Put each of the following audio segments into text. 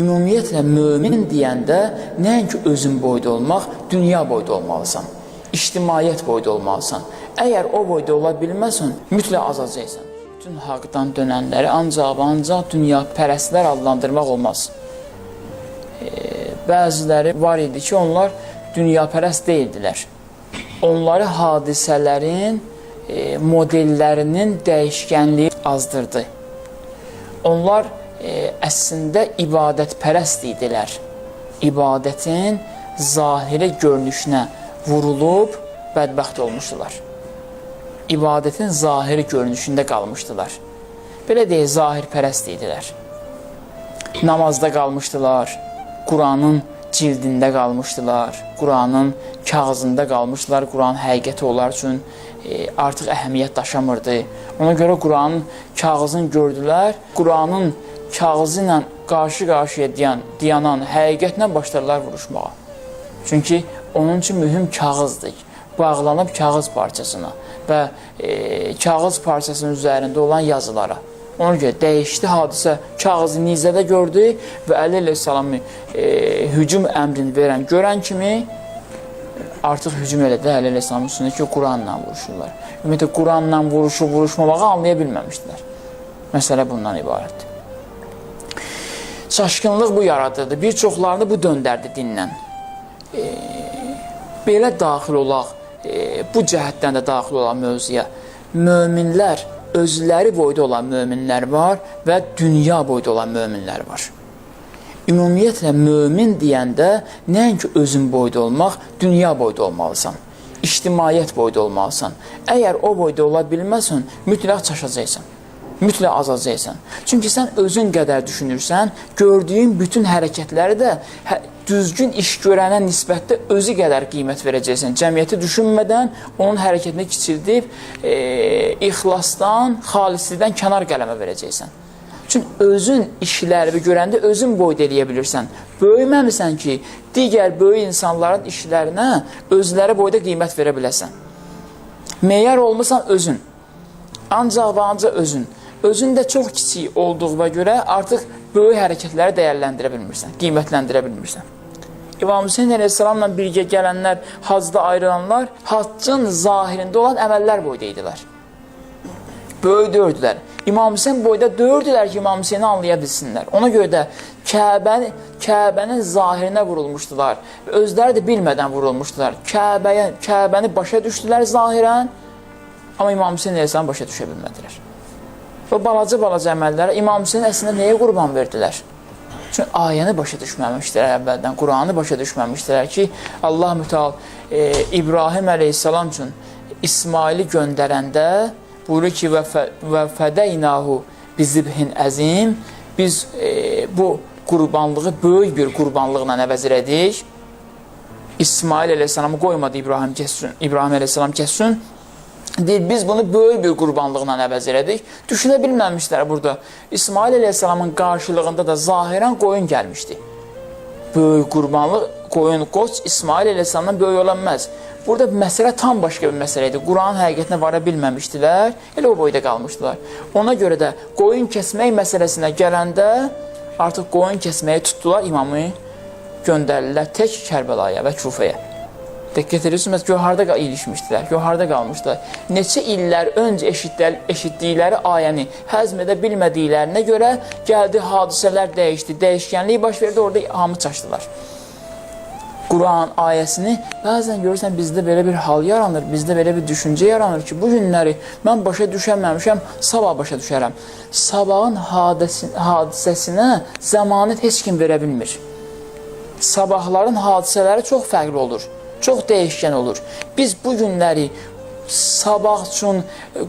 Ümumiyyətlə mömin deyəndə nəinki özün boyda olmaq, dünya boyda olmalısan. İctimaiyyət boyda olmalısan. Əgər o boyda ola bilməsən, mütləq azacaqsan. Bütün haqdan dönənləri ancaq ancaq dünya pərəstlər adlandırmaq olmaz. E, bəziləri var idi ki, onlar dünya pərəst deyildilər. Onları hadisələrin e, modellərinin dəyişkənliyi azdırdı. Onlar e, əslində ibadətpərəst idilər. İbadətin zahiri görünüşünə vurulub bədbəxt olmuşdular. İbadətin zahiri görünüşündə qalmışdılar. Belə deyək, zahirpərəst idilər. Namazda qalmışdılar, Quranın cildində qalmışdılar, Quranın kağızında qalmışdılar, Quran həqiqəti onlar üçün e, artıq əhəmiyyət daşımırdı. Ona görə Quranın kağızını gördülər, Quranın kağızı ilə qarşı-qarşıya dayan, dayanan həqiqətlə başladılar vuruşmağa. Çünki onun üçün mühüm kağızdır. Bağlanıb kağız parçasına və e, kağız parçasının üzərində olan yazılara. Ona görə dəyişdi hadisə kağızı nizədə gördü və Əli əleyhissalamı e, hücum əmrini verən, görən kimi artıq hücum elədi Əli əleyhissalamın üstünə ki, Quranla vuruşurlar. Ümumiyyətlə Quranla vuruşub vuruşmamağı anlaya bilməmişdilər. Məsələ bundan ibarətdir. Çaşqınlıq bu yaradırdı. Bir çoxlarını bu döndərdi dindən. E, belə daxil olaq, e, bu cəhətdən də daxil olan mövzuya. Möminlər, özləri boyda olan möminlər var və dünya boyda olan möminlər var. Ümumiyyətlə mömin deyəndə nəinki özün boyda olmaq, dünya boyda olmalısan. İctimaiyyət boyda olmalısan. Əgər o boyda ola bilməsən, mütləq çaşacaqsan. Mütləq azacaqsan. Çünki sən özün qədər düşünürsən, gördüyün bütün hərəkətləri də hə, düzgün iş görənə nisbətdə özü qədər qiymət verəcəksən. Cəmiyyəti düşünmədən onun hərəkətini kiçildib, e, ixlasdan, xalislikdən kənar qələmə verəcəksən. Çünki özün işlərini görəndə özün boyda eləyə bilirsən. Böyüməmisən ki, digər böyük insanların işlərinə özləri boyda qiymət verə biləsən. Meyar olmasan özün. Ancaq və ancaq özün. Özün də çox kiçik olduğuna görə artıq böyük hərəkətləri dəyərləndirə bilmirsən, qiymətləndirə bilmirsən. İmam Hüseyin əleyhissalamla birgə gələnlər, hacda ayrılanlar haccın zahirində olan əməllər boyda idilər. Böyük dördülər. İmam Hüseyin boyda dördülər ki, İmam Hüseyini anlaya bilsinlər. Ona görə də Kəbəni, Kəbənin zahirinə vurulmuşdular. Özləri də bilmədən vurulmuşdular. Kəbəyə, Kəbəni başa düşdülər zahirən, amma İmam Hüseyin əleyhissalam başa düşə bilmədilər. Və balaca-balaca əməllərə İmam Hüseyin əslində nəyə qurban verdilər? Çünki ayəni başa düşməmişdilər əvvəldən, Quranı başa düşməmişdilər ki, Allah mütəal e, İbrahim əleyhissalam üçün İsmaili göndərəndə buyurur ki, və, fə, və fədəynahu bizibhin əzim, biz e, bu qurbanlığı böyük bir qurbanlıqla əvəz elədik. İsmail əleyhissalamı qoymadı İbrahim kəssin, İbrahim əleyhissalam kəssin. Deyir, biz bunu böyük bir qurbanlıqla əvəz elədik. Düşünə bilməmişlər burada. İsmail əleyhissalamın qarşılığında da zahirən qoyun gəlmişdi. Böyük qurbanlıq, qoyun, qoç İsmail əleyhissalamdan böyük ola bilməz. Burada məsələ tam başqa bir məsələ idi. Quranın həqiqətinə vara bilməmişdilər, elə o boyda qalmışdılar. Ona görə də qoyun kəsmək məsələsinə gələndə artıq qoyun kəsməyi tutdular, imamı göndərdilər tək Kərbəlaya və Kufəyə. Diqqət edirsiniz, Gövharda ilişmişdilər, Gövharda qalmışdılar. Neçə illər öncə eşitdilər, eşitdikləri ayəni həzm edə bilmədiklərinə görə gəldi, hadisələr dəyişdi, dəyişkənlik baş verdi, orada hamı çaşdılar. Quran ayəsini bəzən görürsən bizdə belə bir hal yaranır, bizdə belə bir düşüncə yaranır ki, bu günləri mən başa düşəməmişəm, sabah başa düşərəm. Sabahın hadisəsinə zəmanət heç kim verə bilmir. Sabahların hadisələri çox fərqli olur, çox dəyişkən olur. Biz bu günləri sabah üçün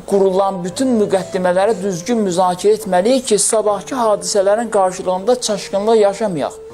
qurulan bütün müqəddimələri düzgün müzakirə etməliyik ki, sabahki hadisələrin qarşılığında çaşqınlıq yaşamayaq.